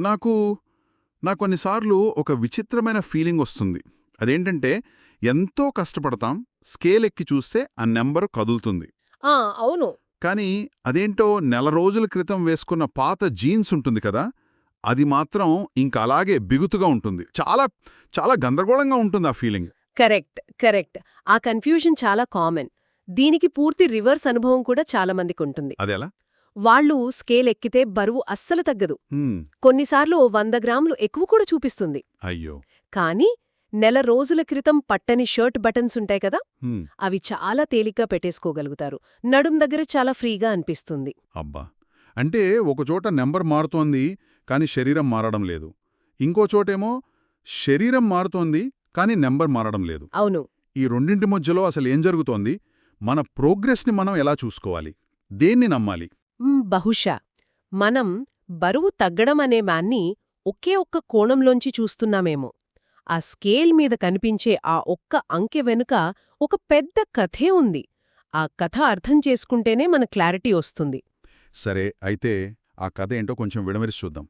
నాకు నాకు కొన్నిసార్లు ఒక విచిత్రమైన ఫీలింగ్ వస్తుంది. అదేంటంటే ఎంతో కష్టపడతాం స్కేల్ ఎక్కి చూస్తే ఆ నెంబరు కదులుతుంది. అవును. కానీ అదేంటో నెల రోజుల క్రితం వేసుకున్న పాత జీన్స్ ఉంటుంది కదా అది మాత్రం ఇంక అలాగే బిగుతుగా ఉంటుంది. చాలా చాలా గందరగోళంగా ఉంటుంది ఆ ఫీలింగ్. Correct correct. ఆ కన్ఫ్యూజన్ చాలా కామన్. దీనికి పూర్తి రివర్స్ అనుభవం కూడా చాలా మందికి ఉంటుంది. అదెలా వాళ్ళు స్కేల్ ఎక్కితే బరువు అస్సలు తగ్గదు. కొన్నిసార్లు వంద గ్రాములు ఎక్కువ కూడా చూపిస్తుంది. అయ్యో. కానీ నెల రోజుల క్రితం పట్టని షర్ట్ బటన్స్ ఉంటాయి కదా? అవి చాలా తేలిగ్గా పెట్టేసుకోగలుగుతారు. నడుం దగ్గర చాలా ఫ్రీగా అనిపిస్తుంది. అబ్బా! అంటే ఒకచోట నెంబర్ మారుతోంది కాని శరీరం మారడం లేదు. ఇంకో చోటేమో శరీరం మారుతోంది కాని నెంబర్ మారడం లేదు. అవును. ఈ రెండింటి మధ్యలో అసలు ఏం జరుగుతోంది? మన ప్రోగ్రెస్ని మనం ఎలా చూసుకోవాలి? దేన్ని నమ్మాలి? బహుశా. మనం బరువు తగ్గడం అనే మాన్ని ఒకే ఒక్క కోణంలోంచి చూస్తున్నామేమో. ఆ స్కేల్ మీద కనిపించే ఆ ఒక్క అంకె వెనుక ఒక పెద్ద కథే ఉంది. ఆ కథ అర్థం చేసుకుంటేనే మన క్లారిటీ వస్తుంది. సరే అయితే ఆ కథ ఏంటో కొంచెం విడమరిసి చూద్దాం.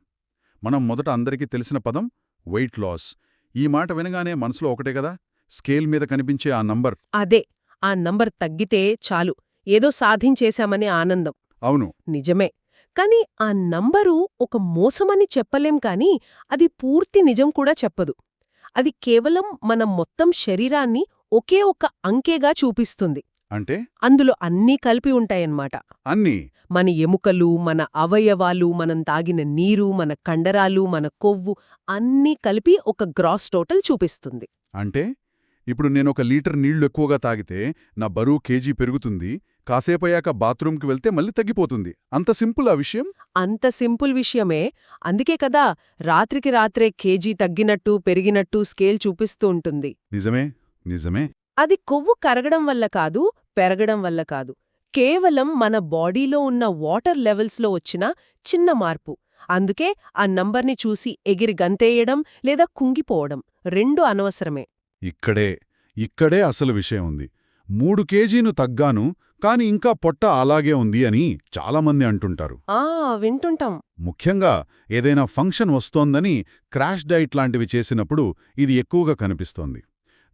మనం మొదట అందరికీ తెలిసిన పదం వెయిట్ లాస్ ఈ మాట వినగానే మనసులో ఒకటే కదా? స్కేల్ మీద కనిపించే ఆ నంబర్. అదే ఆ నంబర్ తగ్గితే చాలు. ఏదో సాధించేశామనే ఆనందం. అవును. నిజమే. కాని ఆ నంబరు ఒక మోసమని చెప్పలేం కాని అది పూర్తి నిజం కూడా చెప్పదు. అది కేవలం మన మొత్తం శరీరాన్ని ఒకే ఒక అంకెగా చూపిస్తుంది. అంటే? అందులో అన్నీ కలిపి ఉంటాయన్నమాట. అన్నీ? మన ఎముకలు మన అవయవాలు మనం తాగిన నీరు మన కండరాలు మన కొవ్వు అన్నీ కలిపి ఒక గ్రాస్ టోటల్ చూపిస్తుంది. అంటే? ఇప్పుడు నేను ఒక లీటర్ నీళ్ళు ఎక్కువగా తాగితే నా బరువు కేజీ పెరుగుతుంది కాసేపయ్యాక బాత్రూంకి వెళ్తే మళ్ళీ తగ్గిపోతుంది. అంత సింపుల్ ఆ విషయం? అంత సింపుల్ విషయమే. అందుకే కదా రాత్రికి రాత్రే కేజీ తగ్గినట్టు పెరిగినట్టు స్కేల్ చూపిస్తూ ఉంటుంది. నిజమే నిజమే. అది కొవ్వు కరగడం వల్ల కాదు పెరగడం వల్ల కాదు. కేవలం మన బాడీలో ఉన్న వాటర్ లెవెల్స్లో వచ్చిన చిన్న మార్పు. అందుకే ఆ నంబర్ని చూసి ఎగిరి గంతేయడం లేదా కుంగిపోవడం రెండూ అనవసరమే. ఇక్కడే ఇక్కడే అసలు విషయం ఉంది. మూడు కేజీను తగ్గాను కాని ఇంకా పొట్ట అలాగే ఉంది అని చాలామంది అంటుంటారు. ఆ వింటుంటాం. ముఖ్యంగా ఏదైనా ఫంక్షన్ వస్తోందని క్రాష్ డైట్ లాంటివి చేసినప్పుడు ఇది ఎక్కువగా కనిపిస్తోంది.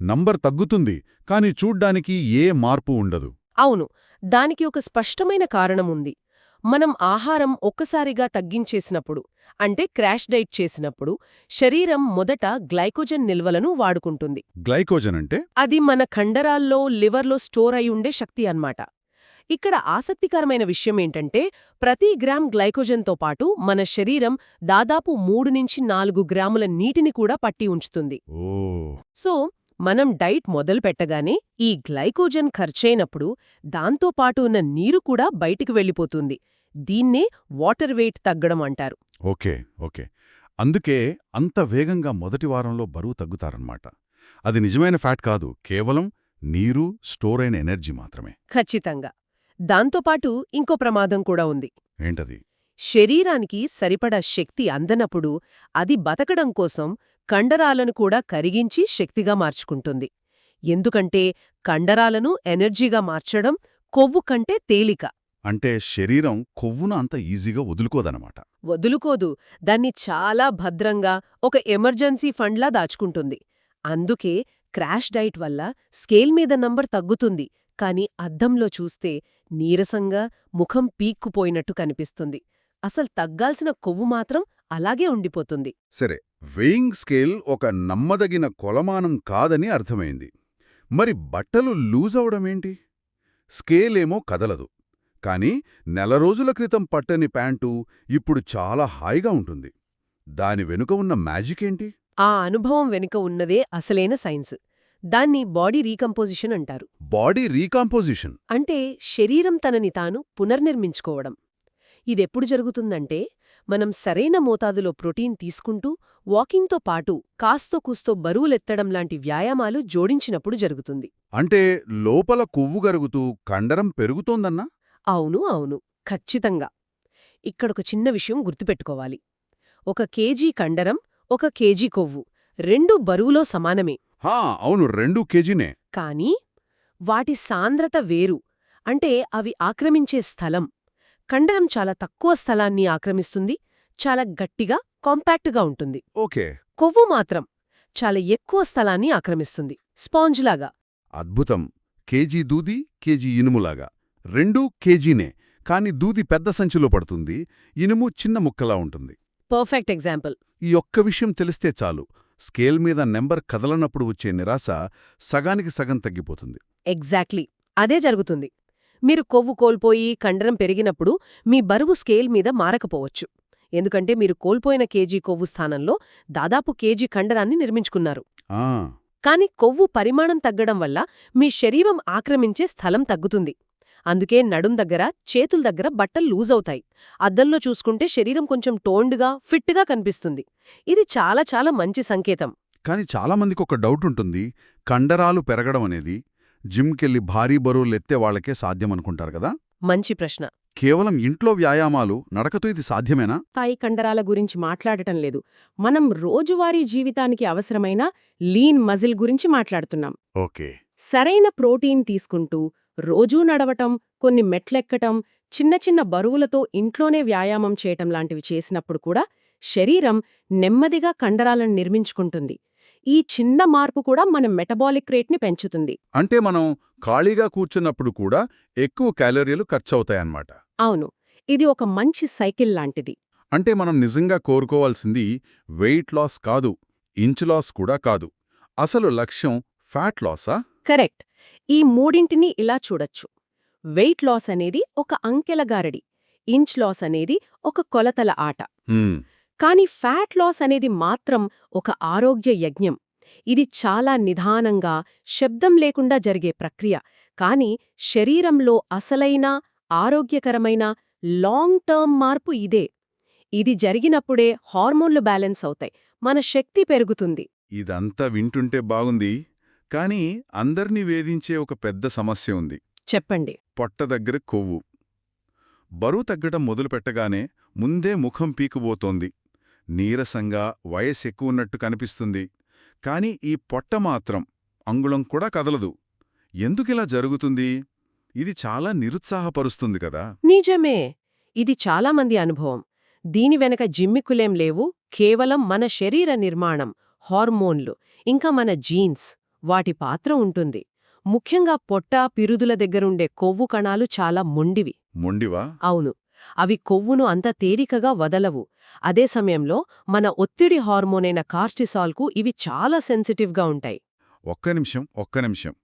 నంబర్ తగ్గుతుంది కాని చూడ్డానికి ఏ మార్పు ఉండదు. అవును దానికి ఒక స్పష్టమైన కారణముంది మనం ఆహారం ఒక్కసారిగా తగ్గించేసినప్పుడు అంటే క్రాష్ డైట్ చేసినప్పుడు శరీరం మొదట గ్లైకోజన్ నిల్వలను వాడుకుంటుంది. గ్లైకోజన్ అంటే అది మన కండరాల్లో లివర్లో స్టోర్ అయి ఉండే శక్తి అన్నమాట. ఇక్కడ ఆసక్తికరమైన విషయమేంటంటే ప్రతి గ్రామ్ గ్లైకోజన్తో పాటు మన శరీరం దాదాపు మూడు నుంచి నాలుగు గ్రాముల నీటిని కూడా పట్టి ఉంచుతుంది. సో మనం డైట్ మొదలు పెట్టగానే ఈ గ్లైకోజన్ ఖర్చయినప్పుడు దాంతో పాటు ఉన్న నీరు కూడా బయటికి వెళ్ళిపోతుంది. దీన్నే వాటర్ వెయిట్ తగ్గడం అంటారు. Okay okay. అందుకే అంత వేగంగా మొదటి వారంలో బరువు తగ్గుతారన్నమాట. అది నిజమైన ఫ్యాట్ కాదు కేవలం నీరు స్టోర్ అయిన ఎనర్జీ మాత్రమే. ఖచ్చితంగా. దాంతోపాటు ఇంకో ప్రమాదం కూడా ఉంది. ఏంటది? శరీరానికి సరిపడా శక్తి అందనప్పుడు అది బతకడం కోసం కండరాలను కూడా కరిగించి శక్తిగా మార్చుకుంటుంది. ఎందుకంటే కండరాలను ఎనర్జీగా మార్చడం కొవ్వు కంటే తేలిక. అంటే శరీరం కొవ్వును అంత ఈజీగా వదులుకోదనమాట వదులుకోదు. దాన్ని చాలా భద్రంగా ఒక ఎమర్జెన్సీ ఫండ్లా దాచుకుంటుంది. అందుకే క్రాష్ డైట్ వల్ల స్కేల్ మీద నంబర్ తగ్గుతుంది. కాని అద్దంలో చూస్తే నీరసంగా ముఖం పీక్కుపోయినట్టు కనిపిస్తుంది. అసలు తగ్గాల్సిన కొవ్వు మాత్రం అలాగే ఉండిపోతుంది. సరే వెయింగ్ స్కేల్ ఒక నమ్మదగిన కొలమానం కాదని అర్థమైంది. మరి బట్టలు లూజ్ అవడమేంటి స్కేల్ ఏమో కదలదు. కానీ నెల రోజుల క్రితం పట్టని ప్యాంటు ఇప్పుడు చాలా హాయిగా ఉంటుంది. దాని వెనుక ఉన్న మ్యాజిక్ ఏంటి? ఆ అనుభవం వెనుక ఉన్నదే అసలైన సైన్స్. దాన్ని బాడీ రీకంపోజిషన్ అంటారు. Body recomposition? అంటే శరీరం తనని తాను పునర్నిర్మించుకోవడం. ఇదెప్పుడు జరుగుతుందంటే మనం సరైన మోతాదులో ప్రోటీన్ తీసుకుంటూ వాకింగ్తో పాటు కాస్తో కూస్తో బరువులెత్తడం లాంటి వ్యాయామాలు జోడించినప్పుడు జరుగుతుంది. అంటే లోపల కొవ్వు గరుగుతూ కండరం పెరుగుతోందన్నా? అవును అవును. ఖచ్చితంగా. ఇక్కడొక చిన్న విషయం గుర్తుపెట్టుకోవాలి. ఒక కేజీ కండరం ఒక కేజీ కొవ్వు రెండు బరువులో సమానమే. హా అవును రెండు కేజీనే. కానీ వాటి సాంద్రత వేరు. అంటే అవి ఆక్రమించే స్థలం. కండరం చాలా తక్కువ స్థలాన్ని ఆక్రమిస్తుంది చాలా గట్టిగా కాంపాక్ట్గా ఉంటుంది. ఓకే. కొవ్వు మాత్రం చాలా ఎక్కువ స్థలాన్ని ఆక్రమిస్తుంది. స్పాంజ్లాగా అద్భుతం. కేజీ దూది కేజీ ఇనుములాగా రెండూ కేజీనే కాని దూది పెద్ద సంచిలో పడుతుంది ఇనుము చిన్న ముక్కలా ఉంటుంది. Perfect example. ఈ ఒక్క విషయం తెలిస్తే చాలు. స్కేల్ మీద నెంబర్ కదలనప్పుడు వచ్చే నిరాశ సగానికి సగం తగ్గిపోతుంది. ఎగ్జాక్ట్లీ. అదే జరుగుతుంది. మీరు కొవ్వు కోల్పోయి కండరం పెరిగినప్పుడు మీ బరువు స్కేల్ మీద మారకపోవచ్చు. ఎందుకంటే మీరు కోల్పోయిన కేజీ కొవ్వు స్థానంలో దాదాపు కేజీ కండరాన్ని నిర్మించుకున్నారు. కాని కొవ్వు పరిమాణం తగ్గడం వల్ల మీ శరీరం ఆక్రమించే స్థలం తగ్గుతుంది. అందుకే నడుం దగ్గర చేతుల దగ్గర బట్టలు లూజ్ అవుతాయి. అద్దంలో చూసుకుంటే శరీరం కొంచెం టోన్డ్గా ఫిట్గా కనిపిస్తుంది. ఇది చాలా చాలా మంచి సంకేతం. కాని చాలామందికి ఒక డౌట్ ఉంటుంది. కండరాలు పెరగడం అనేది జిమ్కెళ్ళి భారీ బరువులెత్తే వాళ్ళకే సాధ్యమనుకుంటారు కదా? మంచి ప్రశ్న. కేవలం ఇంట్లో వ్యాయామాలు నడకతో ఇది సాధ్యమేనా? స్థాయి కండరాల గురించి మాట్లాడటం లేదు. మనం రోజువారీ జీవితానికి అవసరమైన లీన్ మజిల్ గురించి మాట్లాడుతున్నాం. ఓకే. సరైన ప్రోటీన్ తీసుకుంటూ రోజూ నడవటం కొన్ని మెట్లెక్కటం చిన్న చిన్న బరువులతో ఇంట్లోనే వ్యాయామం చేయటం లాంటివి చేసినప్పుడు కూడా శరీరం నెమ్మదిగా కండరాలను నిర్మించుకుంటుంది. ఈ చిన్న మార్పు కూడా మన మెటబాలిక్ రేట్ని పెంచుతుంది. అంటే మనం ఖాళీగా కూర్చున్నప్పుడు కూడా ఎక్కువ క్యాలరీలు ఖర్చవుతాయన్నమాట. అవును. ఇది ఒక మంచి సైకిల్ లాంటిది. అంటే మనం నిజంగా కోరుకోవాల్సింది వెయిట్ లాస్ కాదు ఇంచ్ లాస్ కూడా కాదు. అసలు లక్ష్యం ఫ్యాట్ లాసా? కరెక్ట్. ఈ మూడింటిని ఇలా చూడొచ్చు. వెయిట్ లాస్ అనేది ఒక అంకెల గారడి ఇంచ్ లాస్ అనేది ఒక కొలతల ఆట. కానీ ఫ్యాట్ లాస్ అనేది మాత్రం ఒక ఆరోగ్య యజ్ఞం. ఇది చాలా నిదానంగా శబ్దం లేకుండా జరిగే ప్రక్రియ. కానీ శరీరంలో అసలైన ఆరోగ్యకరమైన లాంగ్ టర్మ్ మార్పు ఇదే. ఇది జరిగినప్పుడే హార్మోన్లు బ్యాలెన్స్ అవుతాయి. మన శక్తి పెరుగుతుంది. ఇదంతా వింటుంటే బాగుంది. కానీ అందర్నీ వేధించే ఒక పెద్ద సమస్య ఉంది. చెప్పండి. పొట్ట దగ్గర కొవ్వు. బరువు తగ్గటం మొదలుపెట్టగానే ముందే ముఖం పీకుబోతోంది. నీరసంగా వయసెక్కువున్నట్టు కనిపిస్తుంది. కాని ఈ పొట్ట మాత్రం అంగుళం కూడా కదలదు. ఎందుకిలా జరుగుతుంది? ఇది చాలా నిరుత్సాహపరుస్తుంది కదా. నిజమే. ఇది చాలామంది అనుభవం. దీని వెనక జిమ్మికులేం లేవు. కేవలం మన శరీర నిర్మాణం హార్మోన్లు ఇంకా మన జీన్స్ వాటి పాత్ర ఉంటుంది. ముఖ్యంగా పొట్ట పిరుదుల దగ్గరుండే కొవ్వు కణాలు చాలా మొండివి. మొండివా? అవును. అవి కొవ్వును అంత తేలికగా వదలవు. అదే సమయంలో మన ఒత్తిడి హార్మోనైన కార్టిసాల్కు ఇవి చాలా సెన్సిటివ్గా ఉంటాయి. ఒక్క నిమిషం ఒక్క నిమిషం.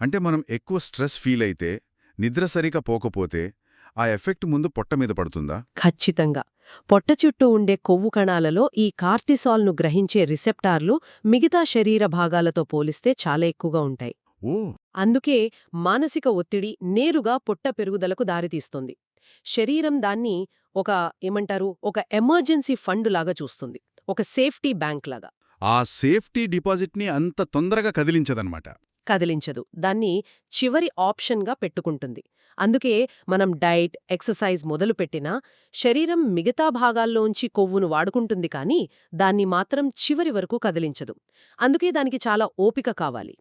అంటే మనం ఎక్కువ స్ట్రెస్ ఫీల్ అయితే నిద్ర సరిగా పోకపోతే ఆ ఎఫెక్ట్ ముందు పొట్ట మీద పడుతుందా? ఖచ్చితంగా. పొట్ట చుట్టూ ఉండే కొవ్వు కణాలలో ఈ కార్టిసాల్ను గ్రహించే రిసెప్టార్లు మిగతా శరీర భాగాలతో పోలిస్తే చాలా ఎక్కువగా ఉంటాయి. అందుకే మానసిక ఒత్తిడి నేరుగా పొట్ట పెరుగుదలకు దారితీస్తుంది. శరీరం దాన్ని ఒక ఏమంటారు ఒక ఎమర్జెన్సీ ఫండ్ లాగా చూస్తుంది. ఒక సేఫ్టీ బ్యాంక్ లాగా. ఆ సేఫ్టీ డిపాజిట్ని అంత తొందరగా కదిలించదనమాట కదిలించదు. దాన్ని చివరి ఆప్షన్గా పెట్టుకుంటుంది. అందుకే మనం డైట్ ఎక్సర్సైజ్ మొదలుపెట్టినా శరీరం మిగతా భాగాల్లోంచి కొవ్వును వాడుకుంటుంది కానీ దాన్ని మాత్రం చివరి వరకు కదిలించదు. అందుకే దానికి చాలా ఓపిక కావాలి.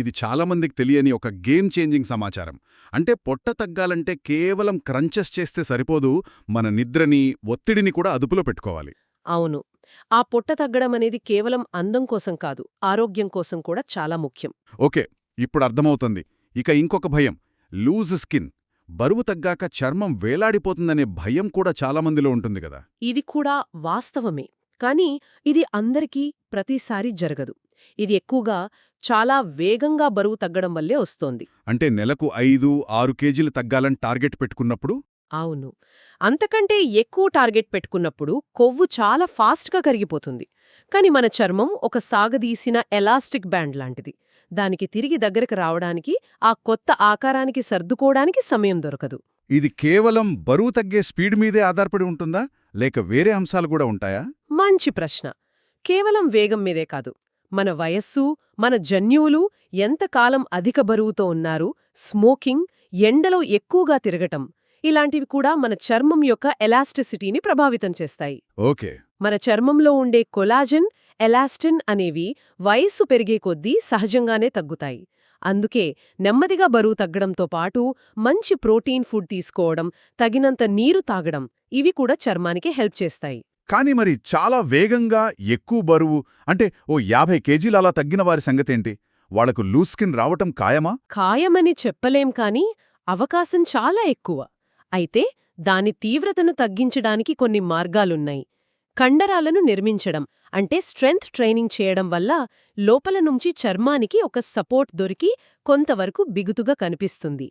ఇది చాలామందికి తెలియని ఒక గేమ్ చేంజింగ్ సమాచారం. అంటే పొట్ట తగ్గాలంటే కేవలం క్రంచెస్ చేస్తే సరిపోదు మన నిద్రని ఒత్తిడిని కూడా అదుపులో పెట్టుకోవాలి. అవును. ఆ పొట్ట తగ్గడం అనేది కేవలం అందం కోసం కాదు ఆరోగ్యం కోసం కూడా చాలా ముఖ్యం. ఓకే ఇప్పుడు అర్థమవుతుంది. ఇక ఇంకొక భయం లూజ్ స్కిన్. బరువు తగ్గాక చర్మం వేలాడిపోతుందనే భయం కూడా చాలామందిలో ఉంటుంది కదా. ఇది కూడా వాస్తవమే. కానీ ఇది అందరికీ ప్రతిసారి జరగదు. ఇది ఎక్కువగా చాలా వేగంగా బరువు తగ్గడం వల్లే వస్తోంది. అంటే నెలకు ఐదు ఆరు కేజీలు తగ్గాలని టార్గెట్ పెట్టుకున్నప్పుడు? అవును. అంతకంటే ఎక్కువ టార్గెట్ పెట్టుకున్నప్పుడు కొవ్వు చాలా ఫాస్ట్గా కరిగిపోతుంది. కాని మన చర్మం ఒక సాగదీసిన ఎలాస్టిక్ బ్యాండ్ లాంటిది. దానికి తిరిగి దగ్గరకు రావడానికి ఆ కొత్త ఆకారానికి సర్దుకోవడానికి సమయం దొరకదు. ఇది కేవలం బరువు తగ్గే స్పీడ్ మీదే ఆధారపడి ఉంటుందా? లేక వేరే అంశాలు కూడా ఉంటాయా? మంచి ప్రశ్న. కేవలం వేగం మీదే కాదు. మన వయస్సు మన జన్యువులు ఎంతకాలం అధిక బరువుతో ఉన్నారు స్మోకింగ్ ఎండలో ఎక్కువగా తిరగటం ఇలాంటివి కూడా మన చర్మం యొక్క ఎలాస్టిసిటీని ప్రభావితం చేస్తాయి. ఓకే. మన చర్మంలో ఉండే కొలాజన్ ఎలాస్టిన్ అనేవి వయస్సు పెరిగే కొద్దీ సహజంగానే తగ్గుతాయి. అందుకే నెమ్మదిగా బరువు తగ్గడంతో పాటు మంచి ప్రోటీన్ ఫుడ్ తీసుకోవడం తగినంత నీరు తాగడం ఇవి కూడా చర్మానికి హెల్ప్ చేస్తాయి. కానీ మరి చాలా వేగంగా ఎక్కువ బరువు అంటే ఓ యాభై కేజీలు అలా తగ్గిన వారి సంగతేంటి? వాళ్ళకు లూజ్ స్కిన్ రావటం ఖాయమా? ఖాయమని చెప్పలేం కాని అవకాశం చాలా ఎక్కువ. అయితే దాని తీవ్రతను తగ్గించడానికి కొన్ని మార్గాలున్నాయి. కండరాలను నిర్మించడం అంటే స్ట్రెంగ్త్ ట్రైనింగ్ చేయడం వల్ల లోపల నుంచి చర్మానికి ఒక సపోర్ట్ దొరికి కొంతవరకు బిగుతుగా కనిపిస్తుంది.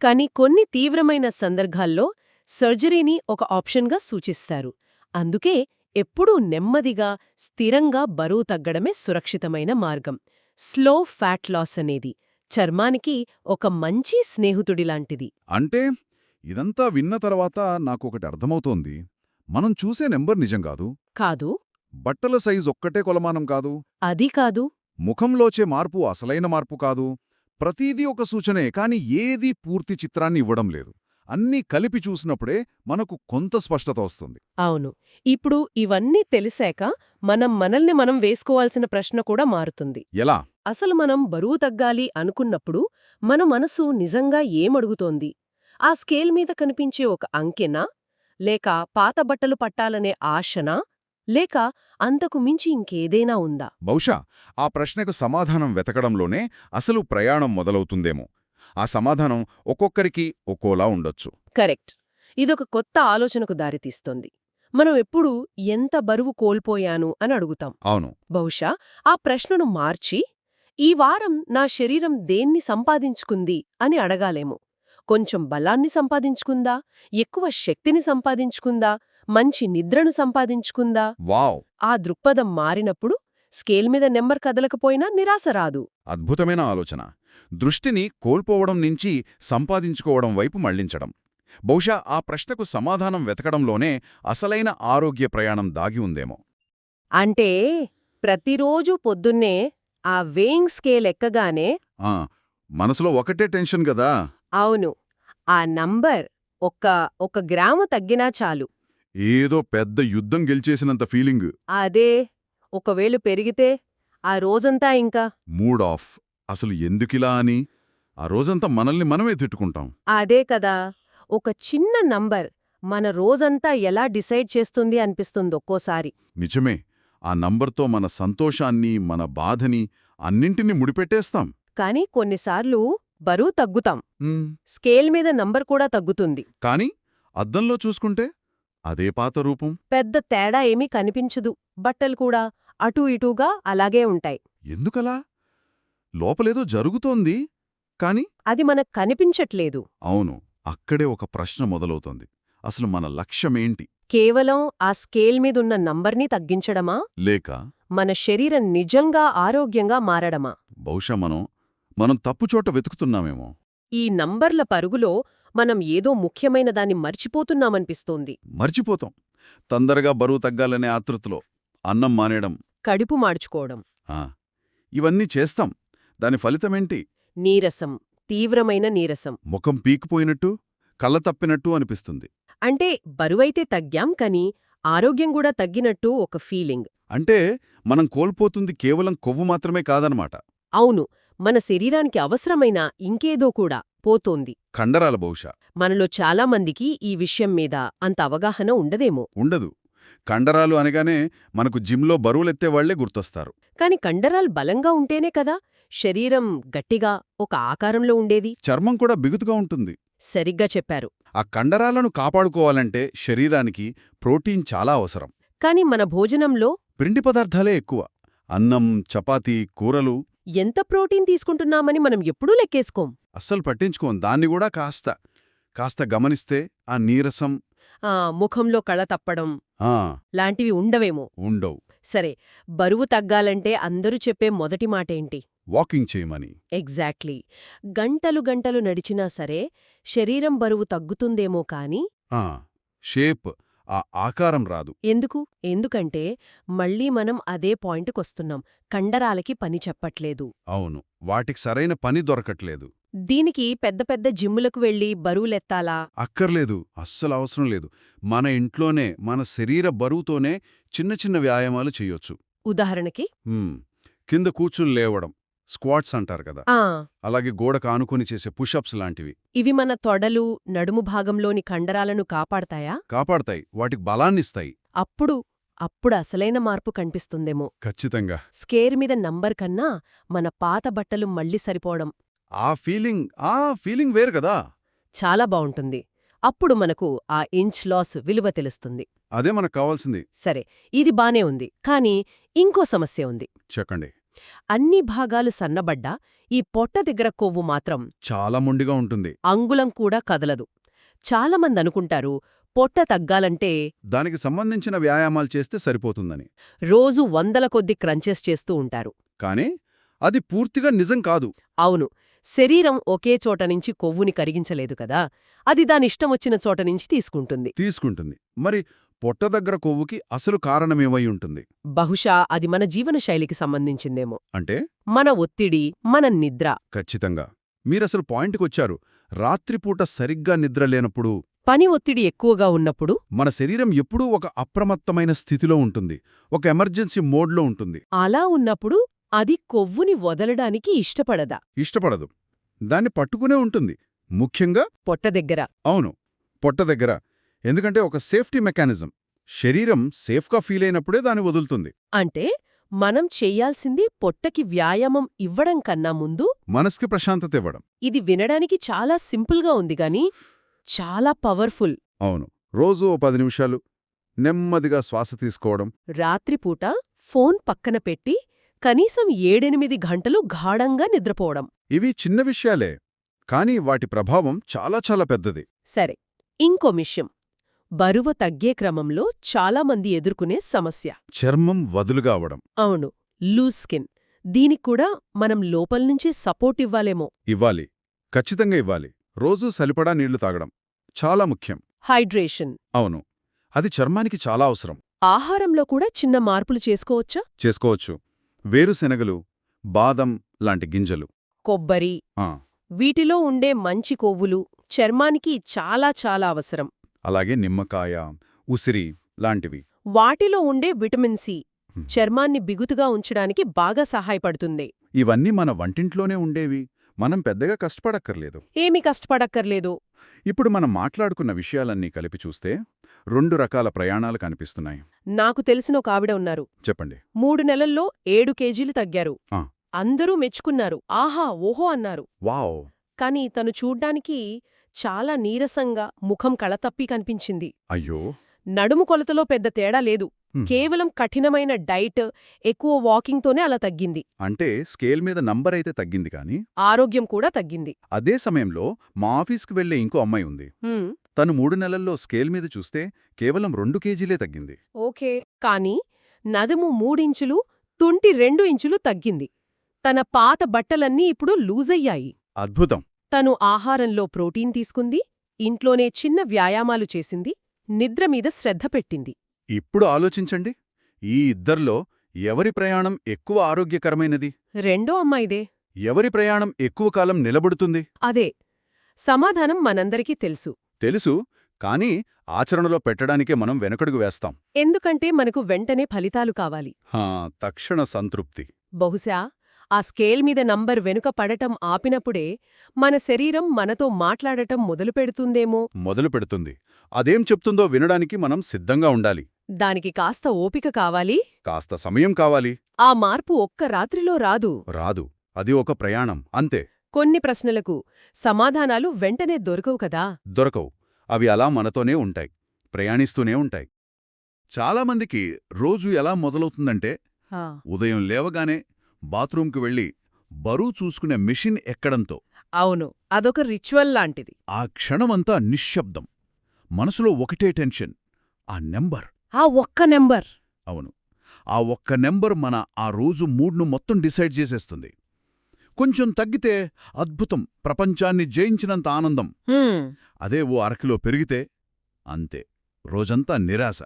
కానీ కొన్ని తీవ్రమైన సందర్భాల్లో సర్జరీని ఒక ఆప్షన్గా సూచిస్తారు. అందుకే ఎప్పుడూ నెమ్మదిగా స్థిరంగా బరువు తగ్గడమే సురక్షితమైన మార్గం. స్లో ఫ్యాట్ లాస్ అనేది చర్మానికి ఒక మంచి స్నేహితుడిలాంటిది. అంటే ఇదంతా విన్న తర్వాత నాకొకటి అర్థమవుతోంది. మనం చూసే నెంబర్ నిజం కాదు? కాదు. బట్టల సైజ్ ఒక్కటే కొలమానం కాదు? అది కాదు. ముఖంలోచే మార్పు అసలైన మార్పు కాదు? ప్రతీదీ ఒక సూచనే కాని ఏదీ పూర్తి చిత్రాన్ని ఇవ్వడం లేదు. అన్నీ కలిపి చూసినప్పుడే మనకు కొంత స్పష్టత వస్తుంది. అవును. ఇప్పుడు ఇవన్నీ తెలిసాక మనం మనల్ని మనం వేసుకోవాల్సిన ప్రశ్న కూడా మారుతుంది. ఎలా? అసలు మనం బరువు తగ్గాలి అనుకున్నప్పుడు మన మనసు నిజంగా ఏమడుగుతోంది? ఆ స్కేల్ మీద కనిపించే ఒక అంకెనా? లేక పాత బట్టలు పట్టాలనే ఆశనా? లేక అంతకు మించి ఇంకేదైనా ఉందా? బహుశా ఆ ప్రశ్నకు సమాధానం వెతకడంలోనే అసలు ప్రయాణం మొదలవుతుందేమో. ఆ సమాధానం ఒక్కొక్కరికి ఒక్కోలా ఉండొచ్చు. కరెక్ట్. ఇదొక కొత్త ఆలోచనకు దారితీస్తోంది. మనం ఎప్పుడూ ఎంత బరువు కోల్పోయాను అని అడుగుతాం. అవును. బహుశా ఆ ప్రశ్నను మార్చి ఈ వారం నా శరీరం దేన్ని సంపాదించుకుంది? అని అడగాలేమో. కొంచెం బలాన్ని సంపాదించుకుందా? ఎక్కువ శక్తిని సంపాదించుకుందా? మంచి నిద్రను సంపాదించుకుందా? వావ్! ఆ దృక్పథం మారినప్పుడు స్కేల్ మీద నెంబర్ కదలకపోయినా నిరాశ రాదు. అద్భుతమైన ఆలోచన. దృష్టిని కోల్పోవడం నుంచి సంపాదించుకోవడం వైపు మళ్ళించడం. బహుశా ఆ ప్రశ్నకు సమాధానం వెతకడంలోనే అసలైన ఆరోగ్య ప్రయాణం దాగి ఉందేమో. అంటే ప్రతిరోజు పొద్దున్నే ఆ వేయింగ్ స్కేల్ ఎక్కగానే ఆ మనసులో ఒకటే టెన్షన్ గదా. అవును. ఆ నంబర్ ఒక్క ఒక గ్రాము తగ్గినా చాలు. ఏదో పెద్ద యుద్ధం గెలిచేసినంత ఫీలింగ్. అదే. ఒకవేళ పెరిగితే ఆ రోజంతా ఇంకా? Mood off. అసలు ఎందుకిలా అని? ఆ రోజంతా మనల్ని మనమే తిట్టుకుంటాం. అదే కదా. ఒక చిన్న నంబర్ మన రోజంతా ఎలా డిసైడ్ చేస్తుంది అనిపిస్తుంది ఒక్కోసారి. నిజమే. ఆ నంబర్తో మన సంతోషాన్ని మన బాధని అన్నింటినీ ముడిపెట్టేస్తాం. కానీ కొన్నిసార్లు బరువు తగ్గుతాం. స్కేల్ మీద నంబర్ కూడా తగ్గుతుంది. కాని అద్దంలో చూసుకుంటే అదే పాత రూపం? పెద్ద తేడా ఏమీ కనిపించదు. బట్టలు కూడా అటూ ఇటూగా అలాగే ఉంటాయి. ఎందుకలా? లోపలేదో జరుగుతోంది కాని? అది మనకు కనిపించట్లేదు. అవును అక్కడే ఒక ప్రశ్న మొదలవుతోంది. అసలు మన లక్ష్యమేంటి కేవలం ఆ స్కేల్ మీదున్న నంబర్ని తగ్గించడమా? లేక? మన శరీరం నిజంగా ఆరోగ్యంగా మారడమా? బహుశా మనం మనం తప్పుచోట వెతుకుతున్నామేమో. ఈ నంబర్ల పరుగులో మనం ఏదో ముఖ్యమైన దాన్ని మర్చిపోతున్నామనిపిస్తోంది. మర్చిపోతాం. తొందరగా బరువు తగ్గాలనే ఆతృతలో అన్నం మానేయడం. కడుపు మార్చుకోవడం. ఆ, ఇవన్నీ చేస్తాం. దాని ఫలితమేంటి? నీరసం. తీవ్రమైన నీరసం. ముఖం పీకిపోయినట్టు కళ్ళ తప్పినట్టు అనిపిస్తుంది. అంటే బరువైతే తగ్గాం కాని ఆరోగ్యం కూడా తగ్గినట్టు ఒక ఫీలింగ్. అంటే మనం కోల్పోతుంది కేవలం కొవ్వు మాత్రమే కాదనమాట. అవును. మన శరీరానికి అవసరమైన ఇంకేదో కూడా. పోతోంది. కండరాల బహుశా. మనలో చాలామందికి ఈ విషయం మీద అంత అవగాహన ఉండదేమో. ఉండదు. కండరాలు అనగానే మనకు జిమ్లో బరువులెత్తే వాళ్ళే గుర్తొస్తారు. కాని కండరాలు బలంగా ఉంటేనే కదా శరీరం గట్టిగా ఒక ఆకారంలో ఉండేది. చర్మం కూడా బిగుతుగా ఉంటుంది. సరిగ్గా చెప్పారు. ఆ కండరాలను కాపాడుకోవాలంటే శరీరానికి ప్రోటీన్ చాలా అవసరం. కాని మన భోజనంలో పిండి పదార్థాలే ఎక్కువ. అన్నం చపాతీ కూరలు. ఎంత ప్రోటీన్ తీసుకుంటున్నామని మనం ఎప్పుడూ లెక్కేసుకోం. అస్సలు పట్టించుకోం దాన్ని కూడా కాస్త కాస్త గమనిస్తే ఆ నీరసం. ఆ ముఖంలో కళ తప్పడం. లాంటివి ఉండవేమో. ఉండవు. సరే బరువు తగ్గాలంటే అందరూ చెప్పే మొదటి మాటేంటి? వాకింగ్ చేయమని. ఎగ్జాక్ట్లీ. గంటలు గంటలు నడిచినా సరే శరీరం బరువు తగ్గుతుందేమో కాని షేప్ ఆ ఆకారం రాదు. ఎందుకు? ఎందుకంటే మళ్ళీ మనం అదే పాయింట్కొస్తున్నాం. కండరాలకి పని చెప్పట్లేదు. అవును. వాటికి సరైన పని దొరకట్లేదు. దీనికి పెద్ద పెద్ద జిమ్ములకు వెళ్ళి బరువులెత్తాలా? అక్కర్లేదు అస్సలు అవసరం లేదు. మన ఇంట్లోనే మన శరీర బరువుతోనే చిన్న చిన్న వ్యాయామాలు చెయ్యొచ్చు. ఉదాహరణకి. కింద కూర్చుని లేవడం స్క్వాట్స్ అంటారు కదా. ఆ. అలాగే గోడకు ఆనుకొని చేసే పుషప్స్ లాంటివి. ఇవి మన తొడలు నడుము భాగంలోని కండరాలను కాపాడతాయా? కాపాడతాయి వాటికి బలాన్నిస్తాయి. అప్పుడు అప్పుడు అసలైన మార్పు కనిపిస్తుందేమో. ఖచ్చితంగా. స్కేర్ మీద నంబర్ కన్నా మన పాత బట్టలు మళ్ళీ సరిపోవడం. ఆ ఫీలింగ్ ఆ ఫీలింగ్ వేరు కదా. చాలా బావుంటుంది. అప్పుడు మనకు ఆ ఇంచ్ లాస్ విలువ తెలుస్తుంది. అదే మనకు కావాల్సింది. సరే ఇది బానే ఉంది కానీ ఇంకో సమస్య ఉంది. చెప్పండి. అన్ని భాగాలు సన్నబడ్డా ఈ పొట్ట దగ్గర కొవ్వు మాత్రం చాలా మొండిగా ఉంటుంది. అంగుళం కూడా కదలదు. చాలామంది అనుకుంటారు పొట్ట తగ్గాలంటే దానికి సంబంధించిన వ్యాయామాలు చేస్తే సరిపోతుందని. రోజు వందల కొద్ది క్రంచెస్ చేస్తూ ఉంటారు. కానీ అది పూర్తిగా నిజం కాదు. అవును శరీరం ఒకే చోట నుంచి కొవ్వుని కరిగించలేదు కదా అది దానిష్టమొచ్చిన చోట నుంచి తీసుకుంటుంది. తీసుకుంటుంది. మరి పొట్ట దగ్గర కొవ్వుకి అసలు కారణమేమై ఉంటుంది? బహుశా అది మన జీవనశైలికి సంబంధించిందేమో. అంటే? మన ఒత్తిడి మన నిద్ర. ఖచ్చితంగా. మీరసలు పాయింట్కొచ్చారు. రాత్రిపూట సరిగ్గా నిద్ర లేనప్పుడు పని ఒత్తిడి ఎక్కువగా ఉన్నప్పుడు మన శరీరం ఎప్పుడూ ఒక అప్రమత్తమైన స్థితిలో ఉంటుంది. ఒక ఎమర్జెన్సీ మోడ్లో ఉంటుంది. అలా ఉన్నప్పుడు అది కొవ్వుని వదలడానికి ఇష్టపడదా? ఇష్టపడదు. దాన్ని పట్టుకునే ఉంటుంది. ముఖ్యంగా పొట్ట దగ్గర. అవును పొట్ట దగ్గర. ఎందుకంటే ఒక సేఫ్టీ మెకానిజం. శరీరం సేఫ్గా ఫీల్ అయినప్పుడే దాన్ని వదులుతుంది. అంటే మనం చెయ్యాల్సింది పొట్టకి వ్యాయామం ఇవ్వడం కన్నా ముందు మనసుకి ప్రశాంతత ఇవ్వడం. ఇది వినడానికి చాలా సింపుల్గా ఉంది గాని చాలా పవర్ఫుల్. అవును రోజు ఓ పది నిమిషాలు నెమ్మదిగా శ్వాస తీసుకోవడం. రాత్రిపూట ఫోన్ పక్కన పెట్టి కనీసం ఏడెనిమిది గంటలు గాఢంగా నిద్రపోవడం. ఇవి చిన్న విషయాలే కానీ వాటి ప్రభావం చాలా చాలా పెద్దది. సరే ఇంకో విషయం. బరువు తగ్గే క్రమంలో చాలామంది ఎదుర్కొనే సమస్య. చర్మం వదులుగా అవడం. అవును లూజ్ స్కిన్. దీనికి కూడా మనం లోపల్నుంచి సపోర్ట్ ఇవ్వాలేమో. ఇవ్వాలి. ఖచ్చితంగా ఇవ్వాలి. రోజూ సలిపడా నీళ్ళు తాగడం. చాలా ముఖ్యం. హైడ్రేషన్. అవును. అది చర్మానికి చాలా అవసరం. ఆహారంలో కూడా చిన్న మార్పులు చేసుకోవచ్చా? చేసుకోవచ్చు. వేరుశెనగలు బాదం లాంటి గింజలు. కొబ్బరి. ఆ, వీటిలో ఉండే మంచి కొవ్వులు చర్మానికి చాలా చాలా అవసరం. అలాగే నిమ్మకాయ ఉసిరి లాంటివి. వాటిలో ఉండే విటమిన్ సి. చర్మాన్ని బిగుతుగా ఉంచడానికి బాగా సహాయపడుతుంది. ఇవన్నీ మన వంటింట్లోనే ఉండేవి. మనం పెద్దగా కష్టపడక్కర్లేదు. ఏమీ కష్టపడక్కర్లేదు. ఇప్పుడు మనం మాట్లాడుకున్న విషయాలన్నీ కలిపి చూస్తే రెండు రకాల ప్రయాణాలు కనిపిస్తున్నాయి. నాకు తెలిసిన ఒక ఆవిడ ఉన్నారు. చెప్పండి. మూడు నెలల్లో ఏడు కేజీలు తగ్గారు. ఆ. అందరూ మెచ్చుకున్నారు. ఆహా ఓహో అన్నారు. వావ్. కాని తను చూడ్డానికి చాలా నీరసంగా ముఖం కళతప్పి కనిపించింది. అయ్యో. నడుము కొలతలో పెద్ద తేడా లేదు. కేవలం కఠినమైన డైట్ ఎక్కువ వాకింగ్తోనే అలా తగ్గింది. అంటే స్కేల్ మీద నంబర్ అయితే తగ్గింది కానీ ఆరోగ్యం కూడా తగ్గింది. అదే సమయంలో మా ఆఫీస్కి వెళ్ళే ఇంకో అమ్మాయి ఉంది. తను మూడు నెలల్లో స్కేల్ మీద చూస్తే కేవలం రెండు కేజీలే తగ్గింది. ఓకే. కాని నదుము మూడించులు తుంటి రెండు ఇంచులు తగ్గింది. తన పాత బట్టలన్నీ ఇప్పుడు లూజయ్యాయి అద్భుతం. తను ఆహారంలో ప్రోటీన్ తీసుకుంది ఇంట్లోనే చిన్న వ్యాయామాలు చేసింది నిద్ర మీద శ్రద్ధ పెట్టింది. ఇప్పుడు ఆలోచించండి. ఈ ఇద్దర్లో ఎవరి ప్రయాణం ఎక్కువ ఆరోగ్యకరమైనది? రెండో అమ్మాయిదే. ఎవరి ప్రయాణం ఎక్కువ కాలం నిలబడుతుంది? అదే. సమాధానం మనందరికీ తెలుసు. తెలుసు కానీ ఆచరణలో పెట్టడానికే మనం వెనకడుగు వేస్తాం. ఎందుకంటే మనకు వెంటనే ఫలితాలు కావాలి. హా తక్షణ సంతృప్తి. బహుశా ఆ స్కేల్ మీద నంబర్ వెనుక పడటం ఆపినప్పుడే మన శరీరం మనతో మాట్లాడటం మొదలుపెడుతుందేమో. మొదలు పెడుతుంది అదేం చెప్తుందో వినడానికి మనం సిద్ధంగా ఉండాలి. దానికి కాస్త ఓపిక కావాలి? కాస్త సమయం కావాలి. ఆ మార్పు ఒక్క రాత్రిలో రాదు. రాదు. అది ఒక ప్రయాణం. అంతే. కొన్ని ప్రశ్నలకు సమాధానాలు వెంటనే దొరకవు కదా? దొరకవు. అవి అలా మనతోనే ఉంటాయి. ప్రయాణిస్తూనే ఉంటాయి. చాలామందికి రోజు ఎలా మొదలవుతుందంటే ఉదయం లేవగానే బాత్రూంకి వెళ్ళి బరువు చూసుకునే మిషన్ ఎక్కడంతో. అవును. అదొక రిచువల్ లాంటిది. ఆ క్షణమంతా నిశ్శబ్దం. మనసులో ఒకటే టెన్షన్. ఆ నెంబర్. ఆ ఒక్క నెంబర్. అవును. ఆ ఒక్క నెంబర్ మన ఆ రోజు మూడ్ను మొత్తం డిసైడ్ చేసేస్తుంది. కొంచెం తగ్గితే అద్భుతం. ప్రపంచాన్ని జయించినంత ఆనందం. అదే ఓ అరకిలో పెరిగితే అంతే. రోజంతా నిరాశ.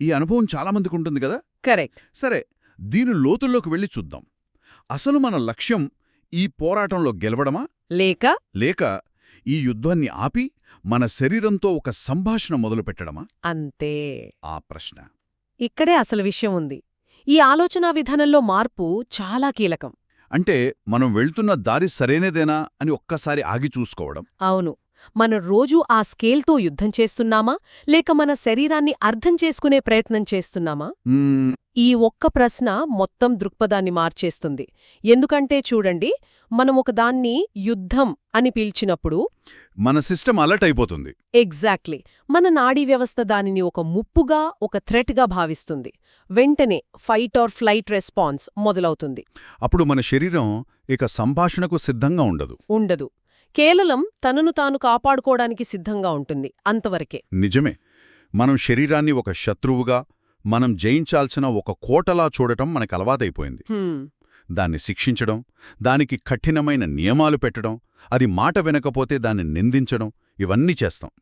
ఈ అనుభవం చాలామందికి ఉంటుంది కదా? కరెక్ట్. సరే దీని లోతుల్లోకి వెళ్ళి చూద్దాం. అసలు మన లక్ష్యం ఈ పోరాటంలో గెలవడమా? లేక? లేక ఈ యుద్ధాన్ని ఆపి మన శరీరంతో ఒక సంభాషణ మొదలుపెట్టడమా? అంతే. ఆ ప్రశ్న. ఇక్కడే అసలు విషయం ఉంది. ఈ ఆలోచనా విధానంలో మార్పు చాలా కీలకం. అంటే మనం వెళ్తున్న దారి సరైనదేనా అని ఒక్కసారి ఆగి చూసుకోవడం? అవును. మన రోజూ ఆ స్కేల్తో యుద్ధం చేస్తున్నామా? లేక మన శరీరాన్ని అర్థం చేసుకునే ప్రయత్నం చేస్తున్నామా? ఈ ఒక్క ప్రశ్న మొత్తం దృక్పథాన్ని మార్చేస్తుంది. ఎందుకంటే చూడండి మనం ఒకదాన్ని యుద్ధం అని పిలిచినప్పుడు మన సిస్టమ్ అలర్ట్ అయిపోతుంది. ఎగ్జాక్ట్లీ. మన నాడీ వ్యవస్థ దానిని ఒక ముప్పుగా ఒక థ్రెట్గా భావిస్తుంది. వెంటనే ఫైట్ ఆర్ ఫ్లైట్ రెస్పాన్స్ మొదలవుతుంది. అప్పుడు మన శరీరం ఇక సంభాషణకు సిద్ధంగా ఉండదు. ఉండదు. కేవలం తనను తాను కాపాడుకోవడానికి సిద్ధంగా ఉంటుంది. అంతవరకే. నిజమే. మనం శరీరాన్ని ఒక శత్రువుగా మనం జయించాల్సిన ఒక కోటలా చూడటం మనకు అలవాటైపోయింది. దాన్ని శిక్షించడం దానికి కఠినమైన నియమాలు పెట్టడం అది మాట వినకపోతే దాన్ని నిందించడం ఇవన్నీ చేస్తాం.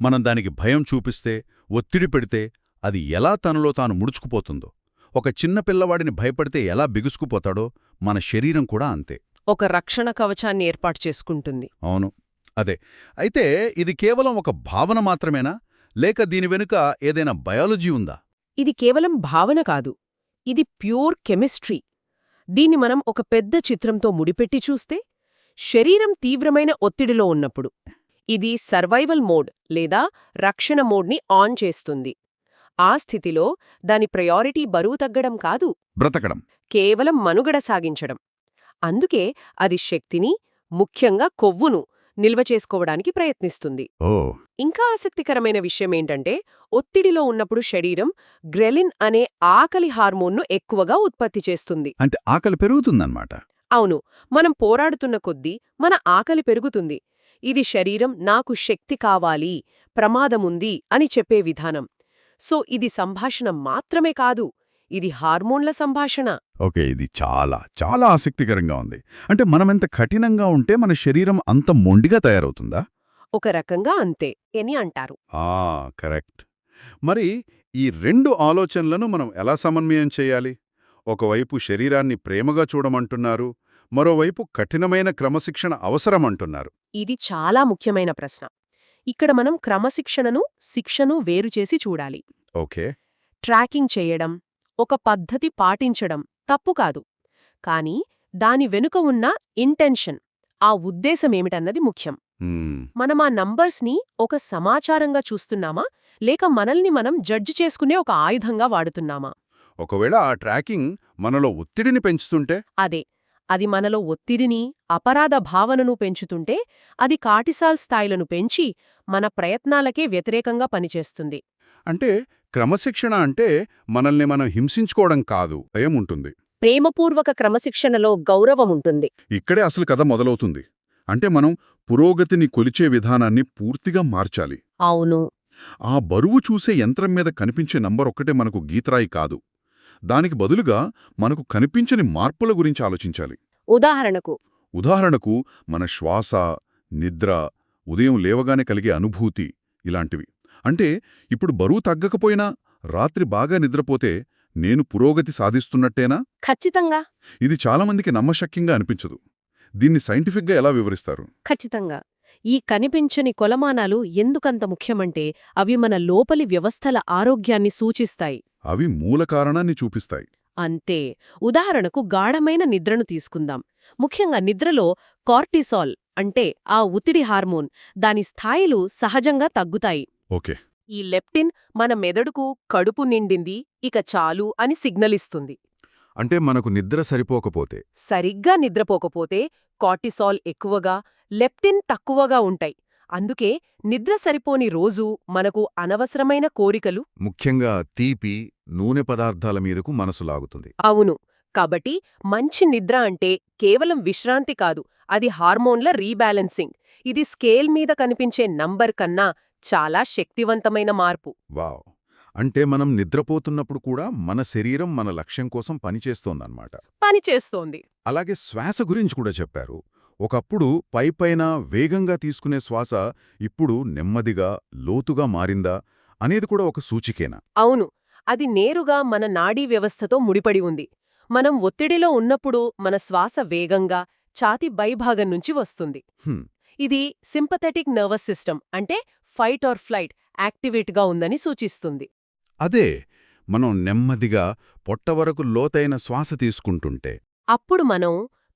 మనం దానికి భయం చూపిస్తే ఒత్తిడి పెడితే అది ఎలా తనలో తాను ముడుచుకుపోతుందో ఒక చిన్న పిల్లవాడిని భయపడితే ఎలా బిగుసుకుపోతాడో మన శరీరం కూడా అంతే. ఒక రక్షణ కవచాన్ని ఏర్పాటు చేసుకుంటుంది. అవును. అదే. అయితే ఇది కేవలం ఒక భావన మాత్రమేనా? లేక దీని వెనుక ఏదైనా బయాలజీ ఉందా? ఇది కేవలం భావన కాదు. ఇది ప్యూర్ కెమిస్ట్రీ. దీన్ని మనం ఒక పెద్ద చిత్రంతో ముడిపెట్టి చూస్తే శరీరం తీవ్రమైన ఒత్తిడిలో ఉన్నప్పుడు ఇది సర్వైవల్ మోడ్ లేదా రక్షణ మోడ్ని ఆన్ చేస్తుంది. ఆ స్థితిలో దాని ప్రయారిటీ బరువు తగ్గడం కాదు బ్రతకడం. కేవలం మనుగడ సాగించడం. అందుకే అది శక్తిని ముఖ్యంగా కొవ్వును నిల్వ చేసుకోవడానికి ప్రయత్నిస్తుంది. ఓ ఇంకా ఆసక్తికరమైన విషయమేంటంటే ఒత్తిడిలో ఉన్నప్పుడు శరీరం గ్రెలిన్ అనే ఆకలి హార్మోన్ను ఎక్కువగా ఉత్పత్తి చేస్తుంది. అంటే ఆకలి పెరుగుతుందన్నమాట. అవును మనం పోరాడుతున్న కొద్దీ మన ఆకలి పెరుగుతుంది. ఇది శరీరం నాకు శక్తి కావాలి ప్రమాదముంది అని చెప్పే విధానం. సో ఇది సంభాషణ మాత్రమే కాదు ఇది హార్మోన్ల సంభాషణ. ఓకే ఇది చాలా చాలా ఆసక్తికరంగా ఉంది. అంటే మనమెంత కఠినంగా ఉంటే మన శరీరం అంత మొండిగా తయారవుతుందా? ఒక రకంగా అంతే అని అంటారు. ఆ! కరెక్ట్. మరి ఈ రెండు ఆలోచనలను మనం ఎలా సమన్వయం చేయాలి? ఒకవైపు శరీరాన్ని ప్రేమగా చూడమంటున్నారు మరోవైపు కఠినమైన క్రమశిక్షణ అవసరమంటున్నారు. ఇది చాలా ముఖ్యమైన ప్రశ్న. ఇక్కడ మనం క్రమశిక్షణను శిక్షను వేరుచేసి చూడాలి. ఓకే. ట్రాకింగ్ చేయడం ఒక పద్ధతి పాటించడం తప్పు కాదు. కానీ దాని వెనుక ఉన్న ఇంటెన్షన్ ఆ ఉద్దేశమేమిటన్నది ముఖ్యం. మనం ఆ నంబర్స్ని ఒక సమాచారంగా చూస్తున్నామా? లేక మనల్ని మనం జడ్జి చేసుకునే ఒక ఆయుధంగా వాడుతున్నామా? ఒకవేళ ఆ ట్రాకింగ్ మనలో ఒత్తిడిని పెంచుతుంటే? అదే. అది మనలో ఒత్తిడిని అపరాధ భావనను పెంచుతుంటే అది కార్టిసాల్ స్థాయిలను పెంచి మన ప్రయత్నాలకే వ్యతిరేకంగా పనిచేస్తుంది. అంటే క్రమశిక్షణ అంటే మనల్ని మనం హింసించుకోవడం కాదు భయం ఉంటుంది. ప్రేమపూర్వక క్రమశిక్షణలో గౌరవముంటుంది ఇక్కడే అసలు కథ మొదలవుతుంది. అంటే మనం పురోగతిని కొలిచే విధానాన్ని పూర్తిగా మార్చాలి. అవును. ఆ బరువు చూసే యంత్రం మీద కనిపించే నంబర్ ఒక్కటే మనకు గీతరాయి కాదు. దానికి బదులుగా మనకు కనిపించని మార్పుల గురించి ఆలోచించాలి. ఉదాహరణకు. ఉదాహరణకు మన శ్వాస నిద్ర ఉదయం లేవగానే కలిగే అనుభూతి ఇలాంటివి. అంటే ఇప్పుడు బరువు తగ్గకపోయినా రాత్రి బాగా నిద్రపోతే నేను పురోగతి సాధిస్తున్నట్టేనా? ఖచ్చితంగా. ఇది చాలామందికి నమ్మశక్యంగా అనిపించదు. దీన్ని సైంటిఫిక్గా ఎలా వివరిస్తారు? ఖచ్చితంగా. ఈ కనిపించని కొలమానాలు ఎందుకంత ముఖ్యమంటే అవి మన లోపలి వ్యవస్థల ఆరోగ్యాన్ని సూచిస్తాయి. అవి మూల కారణాన్ని చూపిస్తాయి. అంతే. ఉదాహరణకు గాఢమైన నిద్రను తీసుకుందాం. ముఖ్యంగా నిద్రలో కార్టిసాల్ అంటే ఆ ఒత్తిడి హార్మోన్ దాని స్థాయిలు సహజంగా తగ్గుతాయి. ఓకే. ఈ లెప్టిన్ మన మెదడుకు కడుపు నిండింది ఇక చాలు అని సిగ్నల్ ఇస్తుంది అంటే మనకు నిద్ర సరిపోకపోతే. సరిగ్గా నిద్రపోకపోతే కార్టిసాల్ ఎక్కువగా లెప్టిన్ తక్కువగా ఉంటాయి. అందుకే నిద్ర సరిపోని రోజు మనకు అనవసరమైన కోరికలు. ముఖ్యంగా తీపి నూనె పదార్థాల మీదకు మనసు లాగుతుంది. అవును. కాబట్టి మంచి నిద్ర అంటే కేవలం విశ్రాంతి కాదు అది హార్మోన్ల రీబ్యాలెన్సింగ్. ఇది స్కేల్ మీద కనిపించే నంబర్ కన్నా చాలా శక్తివంతమైన మార్పు. వావ్. అంటే మనం నిద్రపోతున్నప్పుడు కూడా మన శరీరం మన లక్ష్యం కోసం పనిచేస్తోందన్నమాట పనిచేస్తోంది అలాగే శ్వాస గురించి కూడా చెప్పారు. ఒకప్పుడు పైపైన వేగంగా తీసుకునే శ్వాస ఇప్పుడు నెమ్మదిగా లోతుగా మారిందా అనేది కూడా ఒక సూచికేనా? అవును. అది నేరుగా మన నాడీ వ్యవస్థతో ముడిపడి ఉంది. మనం ఒత్తిడిలో ఉన్నప్పుడు మన శ్వాస వేగంగా ఛాతి బైభాగం నుంచి వస్తుంది. ఇది సింపథెటిక్ నర్వస్ సిస్టమ్ అంటే ఫైట్ ఆర్ ఫ్లైట్ యాక్టివేట్గా ఉందని సూచిస్తుంది. అదే మనం నెమ్మదిగా పొట్ట వరకు లోతైన శ్వాస తీసుకుంటుంటే. అప్పుడు మనం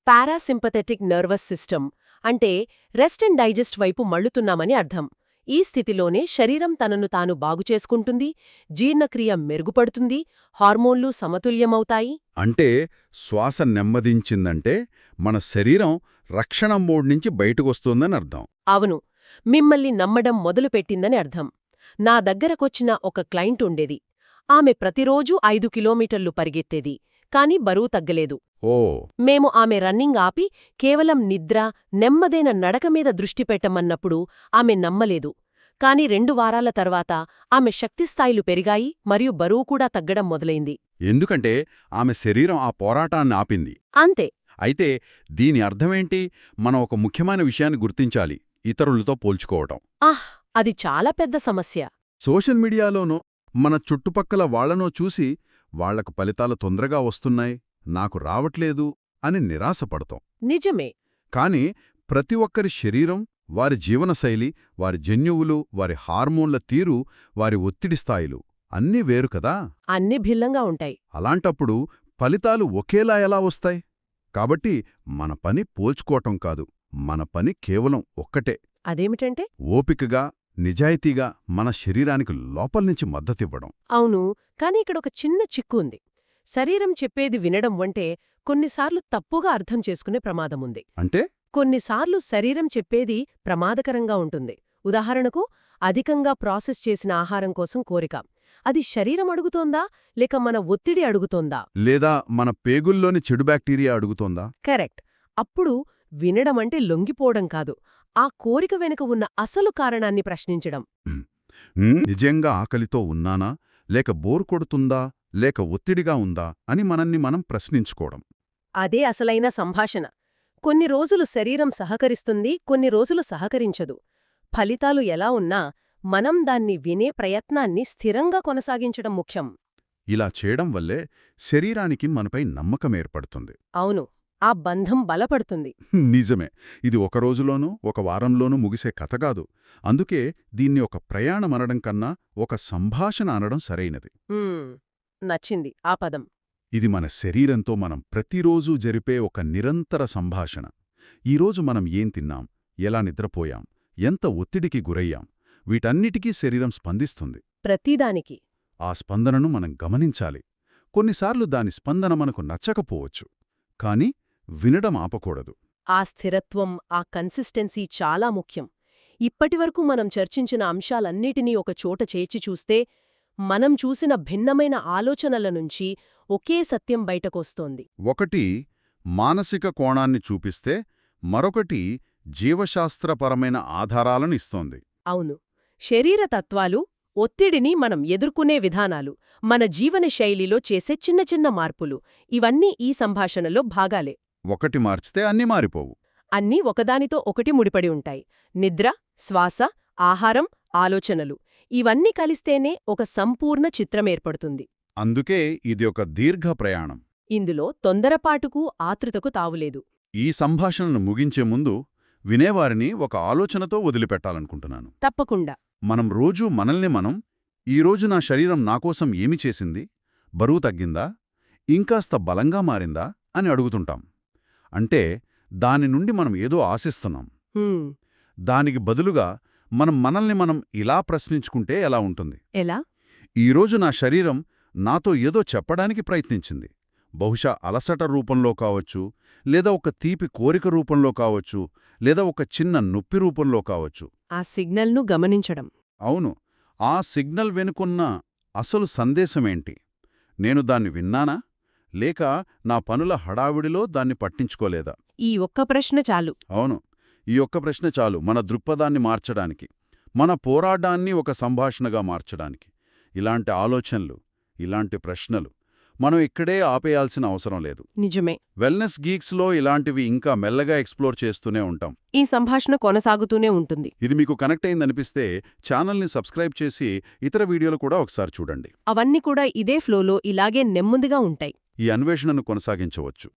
పారాసింపథెటిక్ నర్వస్ సిస్టమ్ అంటే రెస్ట్ అండ్ డైజెస్ట్ వైపు మళ్ళుతున్నామని అర్థం. ఈ స్థితిలోనే శరీరం తనను తాను బాగుచేసుకుంటుంది జీర్ణక్రియ మెరుగుపడుతుంది హార్మోన్లు సమతుల్యమవుతాయి. అంటే శ్వాస నెమ్మదించిందంటే మన శరీరం రక్షణ మోడ్ నుంచి బయటకొస్తోందని అర్థం. అవును మిమ్మల్ని నమ్మడం మొదలుపెట్టిందని అర్థం. నా దగ్గరకొచ్చిన ఒక క్లయింట్ ఉండేది. ఆమె ప్రతిరోజూ ఐదు కిలోమీటర్లు పరిగెత్తేది కాని బరువు తగ్గలేదు. ఓ. మేము ఆమె రన్నింగ్ ఆపి కేవలం నిద్ర నెమ్మదైన నడక మీద దృష్టి పెట్టమన్నప్పుడు ఆమె నమ్మలేదు. కాని రెండు వారాల తర్వాత ఆమె శక్తిస్థాయిలు పెరిగాయి మరియు బరువు కూడా తగ్గడం మొదలైంది. ఎందుకంటే ఆమె శరీరం ఆ పోరాటాన్ని ఆపింది. అంతే. అయితే దీని అర్థమేంటి? మనం ఒక ముఖ్యమైన విషయాన్ని గుర్తించాలి ఇతరులతో పోల్చుకోవటం. ఆహ్! అది చాలా పెద్ద సమస్య. సోషల్ మీడియాలోనో మన చుట్టుపక్కల వాళ్ళనో చూసి వాళ్ళకు ఫలితాలు తొందరగా వస్తున్నాయి నాకు రావట్లేదు అని నిరాశపడతాం. నిజమే. కాని ప్రతి ఒక్కరి శరీరం వారి జీవనశైలి వారి జన్యువులు వారి హార్మోన్ల తీరు వారి ఒత్తిడి స్థాయిలు అన్నీ వేరు కదా. అన్ని భిన్నంగా ఉంటాయి. అలాంటప్పుడు ఫలితాలు ఒకేలా ఎలా వస్తాయి? కాబట్టి మన పని పోల్చుకోవటం కాదు మన పని కేవలం ఒక్కటే. అదేమిటంటే? ఓపికగా నిజాయితీగా మన శరీరానికి లోపల్నుంచి మద్దతివ్వడం. అవును కాని ఇక్కడ ఒక చిన్న చిక్కు ఉంది. శరీరం చెప్పేది వినడం అంటే కొన్నిసార్లు తప్పుగా అర్థం చేసుకునే ప్రమాదముంది అంటే? కొన్నిసార్లు శరీరం చెప్పేది ప్రమాదకరంగా ఉంటుంది. ఉదాహరణకు అధికంగా ప్రాసెస్ చేసిన ఆహారం కోసం కోరిక. అది శరీరం అడుగుతోందా? లేక మన ఒత్తిడి అడుగుతోందా? లేదా మన పేగుల్లోని చెడు బ్యాక్టీరియా అడుగుతోందా? కరెక్ట్. అప్పుడు వినడమంటే లొంగిపోవడం కాదు. ఆ కోరిక వెనుక ఉన్న అసలు కారణాన్ని ప్రశ్నించడం. "ఉమ్, నిజంగా ఆకలితో ఉన్నానా? లేక బోర్ కొడుతుందా? లేక ఒత్తిడిగా ఉందా? అని మనల్ని మనం ప్రశ్నించుకోవడం. అదే అసలైన సంభాషణ. కొన్ని రోజులు శరీరం సహకరిస్తుంది కొన్ని రోజులు సహకరించదు. ఫలితాలు ఎలా ఉన్నా మనం దాన్ని వినే ప్రయత్నాన్ని స్థిరంగా కొనసాగించడం ముఖ్యం. ఇలా చేయడం వల్లే శరీరానికి మనపై నమ్మకం ఏర్పడుతుంది. అవును. ఆ బంధం బలపడుతుంది. నిజమే. ఇది ఒక రోజులోనూ ఒక వారంలోనూ ముగిసే కథ కాదు. అందుకే దీన్ని ఒక ప్రయాణం అనడం కన్నా ఒక సంభాషణ అనడం సరైనది. నచ్చింది ఆ పదం. ఇది మన శరీరంతో మనం ప్రతిరోజూ జరిపే ఒక నిరంతర సంభాషణ. ఈరోజు మనం ఏం తిన్నాం? ఎలా నిద్రపోయాం? ఎంత ఒత్తిడికి గురయ్యాం? వీటన్నిటికీ శరీరం స్పందిస్తుంది. ప్రతిదానికి. ఆ స్పందనను మనం గమనించాలి. కొన్నిసార్లు దాని స్పందన మనకు నచ్చకపోవచ్చు. కాని వినడం ఆపకూడదు. ఆ స్థిరత్వం ఆ కన్సిస్టెన్సీ చాలా ముఖ్యం. ఇప్పటివరకు మనం చర్చించిన అంశాలన్నిటినీ ఒక చోట చేర్చి చూస్తే మనం చూసిన భిన్నమైన ఆలోచనల నుంచి ఒకే సత్యం బయటకొస్తోంది. ఒకటి మానసిక కోణాన్ని చూపిస్తే మరొకటి జీవశాస్త్రపరమైన ఆధారాలను ఇస్తోంది. అవును. శరీర తత్వాలు ఒత్తిడిని మనం ఎదుర్కొనే విధానాలు మన జీవన శైలిలో చేసే చిన్న చిన్న మార్పులు ఇవన్నీ ఈ సంభాషణలో భాగాలే. ఒకటి మార్చితే అన్నీ మారిపోవు. అన్నీ ఒకదానితో ఒకటి ముడిపడి ఉంటాయి. నిద్ర శ్వాస ఆహారం ఆలోచనలు. ఇవన్నీ కలిస్తేనే ఒక సంపూర్ణ చిత్రం ఏర్పడుతుంది. అందుకే ఇది ఒక దీర్ఘ ప్రయాణం. ఇందులో తొందరపాటుకు ఆతృతకు తావులేదు. ఈ సంభాషణను ముగించే ముందు వినేవారిని ఒక ఆలోచనతో వదిలిపెట్టాలనుకుంటున్నాను. తప్పకుండా. మనం రోజూ మనల్ని మనం ఈరోజు నా శరీరం నాకోసం ఏమి చేసింది? బరువు తగ్గిందా? ఇంకాస్త బలంగా మారిందా? అని అడుగుతుంటాం. అంటే దాని నుండి మనం ఏదో ఆశిస్తున్నాం. దానికి బదులుగా మనం మనల్ని మనం ఇలా ప్రశ్నించుకుంటే ఎలా ఉంటుంది? ఎలా? ఈరోజు నా శరీరం నాతో ఏదో చెప్పడానికి ప్రయత్నించింది. బహుశా అలసట రూపంలో కావచ్చు లేదా ఒక తీపి కోరిక రూపంలో కావచ్చు లేదా ఒక చిన్న నొప్పి రూపంలో కావచ్చు. ఆ సిగ్నల్ను గమనించడం. అవును ఆ సిగ్నల్ వెనుకున్న అసలు సందేశమేంటి? నేను దాన్ని విన్నానా? లేక నా పనుల హడావిడిలో దాన్ని పట్టించుకోలేదా? ఈ ఒక్క ప్రశ్న చాలు. అవును. ఈ ఒక్క ప్రశ్న చాలు మన దృక్పథాన్ని మార్చడానికి మన పోరాటాన్ని ఒక సంభాషణగా మార్చడానికి. ఇలాంటి ఆలోచనలు ఇలాంటి ప్రశ్నలు మనం ఇక్కడే ఆపేయాల్సిన అవసరం లేదు. నిజమే. వెల్నెస్ గీక్స్లో ఇలాంటివి ఇంకా మెల్లగా ఎక్స్ప్లోర్ చేస్తూనే ఉంటాం. ఈ సంభాషణ కొనసాగుతూనే ఉంటుంది. ఇది మీకు కనెక్ట్ అయిందనిపిస్తే ఛానల్ని సబ్స్క్రైబ్ చేసి ఇతర వీడియోలు కూడా ఒకసారి చూడండి. అవన్నీ కూడా ఇదే ఫ్లోలో ఇలాగే నెమ్మదిగా ఉంటాయి. ఈ అన్వేషణను కొనసాగించవచ్చు.